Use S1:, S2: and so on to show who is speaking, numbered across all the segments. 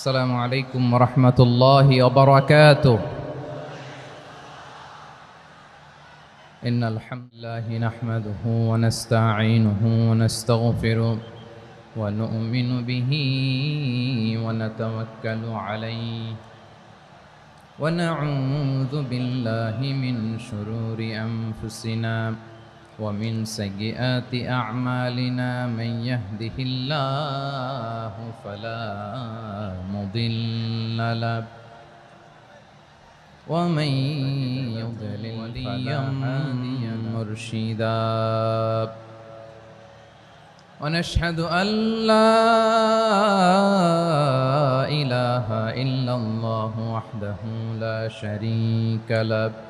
S1: السلام عليكم ورحمة الله وبركاته. إن الحمد لله نحمده ونستعينه ونستغفره ونؤمن به ونتوكل عليه. ونعوذ بالله من شرور أنفسنا ومن سيئات أعمالنا من يهده الله فلا مضل له. ومن يضلل هادي مرشدا. ونشهد أن لا إله إلا الله وحده لا شريك له.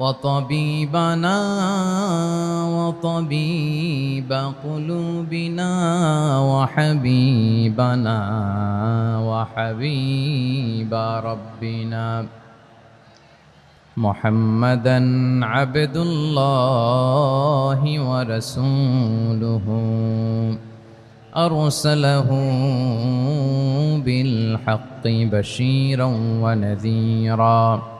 S1: وطبيبنا وطبيب قلوبنا وحبيبنا وحبيب ربنا. محمدا عبد الله ورسوله. أرسله بالحق بشيرا ونذيرا.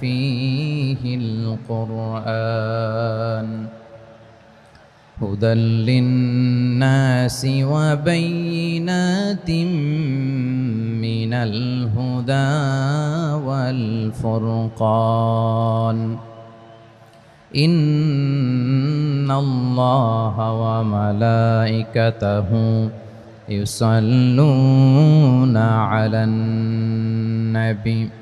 S1: فيه القرآن هدى للناس وبينات من الهدى والفرقان إن الله وملائكته يصلون على النبي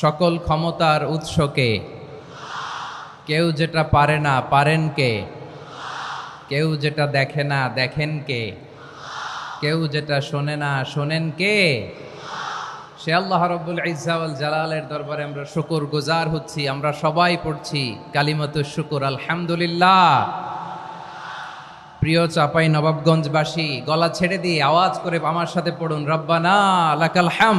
S1: সকল ক্ষমতার উৎসকে। কেউ যেটা পারে না পারেন কে? কেউ যেটা দেখে না দেখেন কে? কেউ যেটা শোনে না শোনেন কে? সে আল্লাহ রব্বুল ইজাউল জালালের দরবারে আমরা শুকুর গুজার হচ্ছি, আমরা সবাই পড়ছি কালিমত শুকুর, আলহামদুলিল্লাহ। প্রিয় চাপাই নবাবগঞ্জবাসী, গলা ছেড়ে দিয়ে আওয়াজ করে আমার সাথে পড়ুন, রব্বানা লাকাল হাম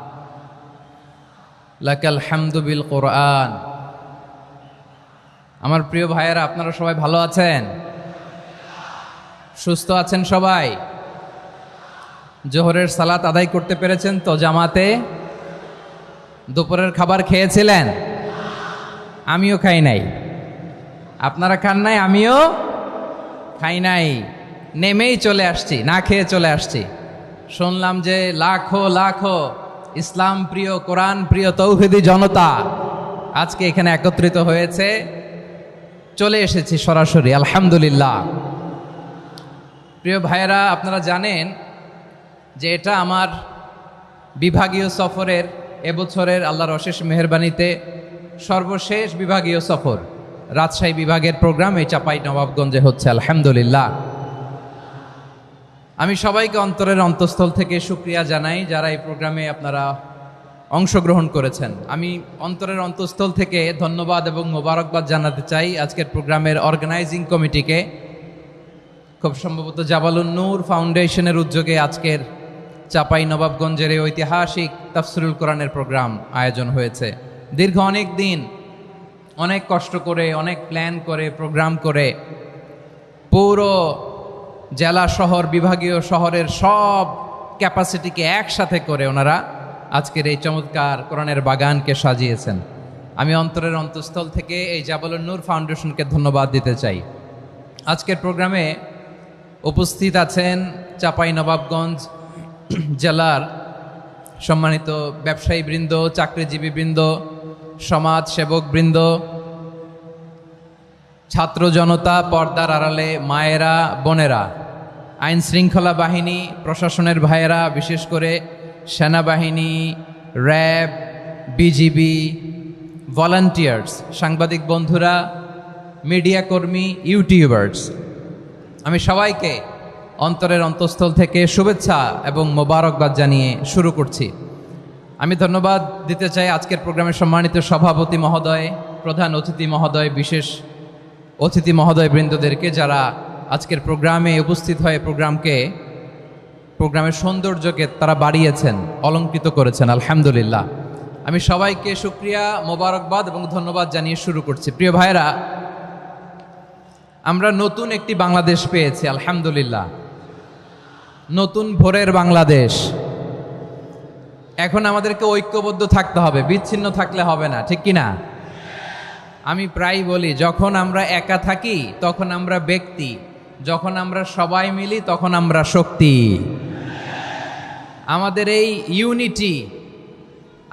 S1: লাকাল হামদু বিল কোরআন। আমার প্রিয় ভাইয়েরা, আপনারা সবাই ভালো আছেন? সুস্থ আছেন সবাই? জোহরের সালাত আদায় করতে পেরেছেন তো জামাতে? দুপুরের খাবার খেয়েছিলেন? আমিও খাই নাই। আপনারা খান নাই, আমিও খাই নাই। নেমেই চলে আসছি, না খেয়ে চলে আসছি। শুনলাম যে লাখো লাখো ইসলাম প্রিয়, কোরআন প্রিয়, তৌহিদি জনতা আজকে এখানে একত্রিত হয়েছে। চলে এসেছি সরাসরি, আলহামদুলিল্লাহ। প্রিয় ভাইয়েরা, আপনারা জানেন যে এটা আমার বিভাগীয় সফরের এবছরের আল্লাহর অশেষ মেহরবানিতে সর্বশেষ বিভাগীয় সফর। রাজশাহী বিভাগের প্রোগ্রাম এই চাপাই নবাবগঞ্জে হচ্ছে, আলহামদুলিল্লাহ। আমি সবাইকে অন্তরের অন্তঃস্থল থেকে সুক্রিয়া জানাই যারা এই প্রোগ্রামে আপনারা অংশগ্রহণ করেছেন। আমি অন্তরের অন্তঃস্থল থেকে ধন্যবাদ এবং মোবারকবাদ জানাতে চাই আজকের প্রোগ্রামের অর্গানাইজিং কমিটিকে খুব সম্ভবত জাবালুন নূর ফাউন্ডেশনের উদ্যোগে আজকের চাপাই নবাবগঞ্জের এই ঐতিহাসিক তাফসিরুল কোরআনের প্রোগ্রাম আয়োজন হয়েছে। দীর্ঘ অনেক দিন, অনেক কষ্ট করে, অনেক প্ল্যান করে প্রোগ্রাম করে পুরো জেলা শহর, বিভাগীয় শহরের সব ক্যাপাসিটিকে একসাথে করে ওনারা আজকের এই চমৎকার কোরআনের বাগানকে সাজিয়েছেন। আমি অন্তরের অন্তঃস্থল থেকে এই জাবালুন নূর ফাউন্ডেশনকে ধন্যবাদ দিতে চাই। আজকের প্রোগ্রামে উপস্থিত আছেন চাপাই নবাবগঞ্জ জেলার সম্মানিত ব্যবসায়ী বৃন্দ চাকরিজীবী বৃন্দ সমাজ সেবক বৃন্দ ছাত্র জনতা, পর্দার আড়ালে মায়েরা, বোনেরা। আইন শৃঙ্খলা বাহিনী, প্রশাসনের ভাইয়েরা, বিশেষ করে সেনাবাহিনী, র্যাব, বিজিবি ভলান্টিয়ার্স সাংবাদিক বন্ধুরা মিডিয়া কর্মী ইউটিউবার্স আমি সবাইকে অন্তরের অন্তঃস্থল থেকে শুভেচ্ছা এবং মোবারকবাদ জানিয়ে শুরু করছি। আমি ধন্যবাদ দিতে চাই আজকের প্রোগ্রামের সম্মানিত সভাপতি মহোদয়, প্রধান অতিথি মহোদয়, বিশেষ অতিথি মহোদয় বৃন্দদেরকে যারা আজকের প্রোগ্রামে উপস্থিত হয়ে প্রোগ্রামকে, প্রোগ্রামের সৌন্দর্যকে তারা বাড়িয়েছেন, অলঙ্কৃত করেছেন, আলহামদুলিল্লাহ। আমি সবাইকে সুক্রিয়া মোবারকবাদ এবং ধন্যবাদ জানিয়ে শুরু করছি। প্রিয় ভাইরা আমরা নতুন একটি বাংলাদেশ পেয়েছি, আলহামদুলিল্লাহ। নতুন ভোরের বাংলাদেশ। এখন আমাদেরকে ঐক্যবদ্ধ থাকতে হবে, বিচ্ছিন্ন থাকলে হবে না, ঠিক কি না আমি প্রায় বলি, যখন আমরা একা থাকি, তখন আমরা ব্যক্তি। যখন আমরা সবাই মিলি, তখন আমরা শক্তি। আমাদের এই ইউনিটি,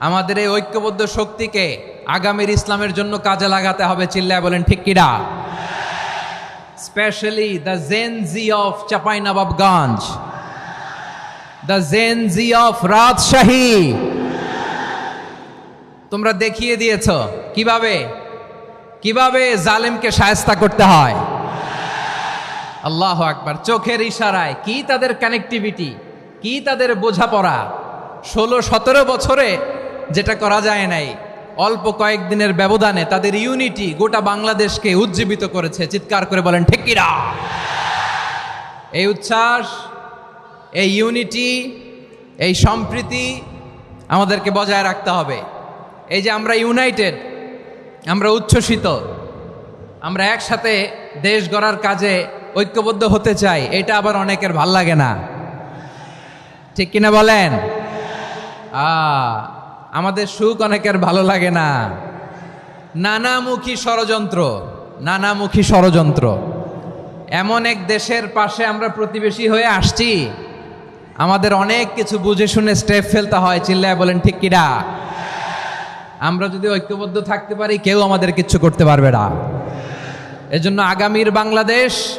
S1: আমাদের এই ঐক্যবদ্ধ শক্তিকে আগামীর ইসলামের জন্য কাজে লাগাতে হবে, চিল্লায় বলেন, ঠিক কিরা specially the Gen Z of Chapainawabganj the Gen Z of Rajshahi তোমরা দেখিয়ে দিয়েছ, কীভাবে? কীভাবে জালেমকে সায়স্তা করতে হয়? আল্লাহ আকবার, চোখের ইশারায়, কি তাদের কানেক্টিভিটি কি তাদের বোঝাপড়া? ষোলো, সতেরো বছরে যেটা করা যায় নাই, অল্প কয়েকদিনের ব্যবধানে তাদের ইউনিটি গোটা বাংলাদেশকে উজ্জীবিত করেছে। চিৎকার করে বলেন ঠিকিরা এই উচ্ছ্বাস, এই ইউনিটি এই সম্প্রীতি আমাদেরকে বজায় রাখতে হবে। এই যে আমরা ইউনাইটেড আমরা উচ্ছ্বসিত, আমরা একসাথে দেশ গড়ার কাজে ঐক্যবদ্ধ হতে চাই, এটা আবার অনেকের ভালো লাগে না। ঠিক কিনা বলেন? আমাদের সুখ অনেকের ভালো লাগে না। নানামুখী ষড়যন্ত্র নানামুখী ষড়যন্ত্র। এমন এক দেশের পাশে আমরা প্রতিবেশী হয়ে আসছি, আমাদের অনেক কিছু বুঝে শুনে স্টেপ ফেলতে হয়, চিল্লায় বলেন, ঠিক কিনা? আমরা যদি ঐক্যবদ্ধ থাকতে পারি, কেউ আমাদের কিচ্ছু করতে পারবে না। এজন্য আগামীর বাংলাদেশ